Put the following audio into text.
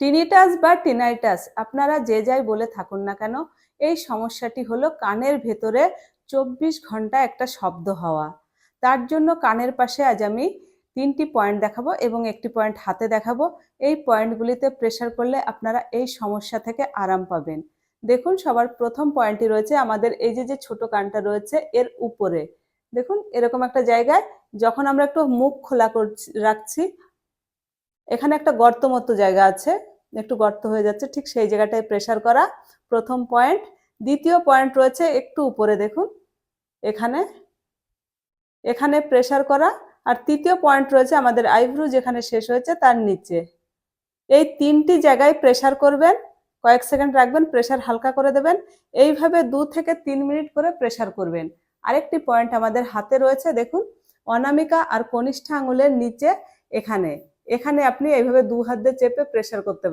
Tinnitus বা টিনাইটাস, আপনারা যে যাই বলে থাকুন না কেন, এই সমস্যাটি হলো কানের ভেতরে চব্বিশ ঘণ্টা একটা শব্দ হওয়া। তার জন্য কানের পাশে আজ আমি তিনটি পয়েন্ট দেখাবো এবং একটি পয়েন্ট হাতে দেখাবো। এই পয়েন্টগুলিতে প্রেশার করলে আপনারা এই সমস্যা থেকে আরাম পাবেন। দেখুন, সবার প্রথম পয়েন্টটি রয়েছে আমাদের এই যে যে ছোট কানটা রয়েছে এর উপরে। দেখুন, এরকম একটা জায়গায় যখন আমরা একটু মুখ খোলা করছি, রাখছি এখানে একটা গর্ত মতো জায়গা আছে, একটু গর্ত হয়ে যাচ্ছে, ঠিক সেই জায়গাটায় প্রেশার করা। প্রথম পয়েন্ট দ্বিতীয় পয়েন্ট রয়েছে একটু উপরে দেখুন, এখানে এখানে প্রেশার করা। আর তৃতীয় পয়েন্ট রয়েছে আমাদের আইব্রু যেখানে শেষ হয়েছে তার নিচে। এই তিনটি জায়গায় প্রেশার করবেন, কয়েক সেকেন্ড রাখবেন প্রেশার হালকা করে দেবেন। এইভাবে দু থেকে তিন মিনিট করে প্রেশার করবেন। আরেকটি পয়েন্ট আমাদের হাতে রয়েছে, দেখুন, অনামিকা আর কনিষ্ঠ আঙুলের নিচে, এখানে। এখানে আপনি এইভাবে দু হাত দিয়ে চেপে প্রেশার করতে পারেন।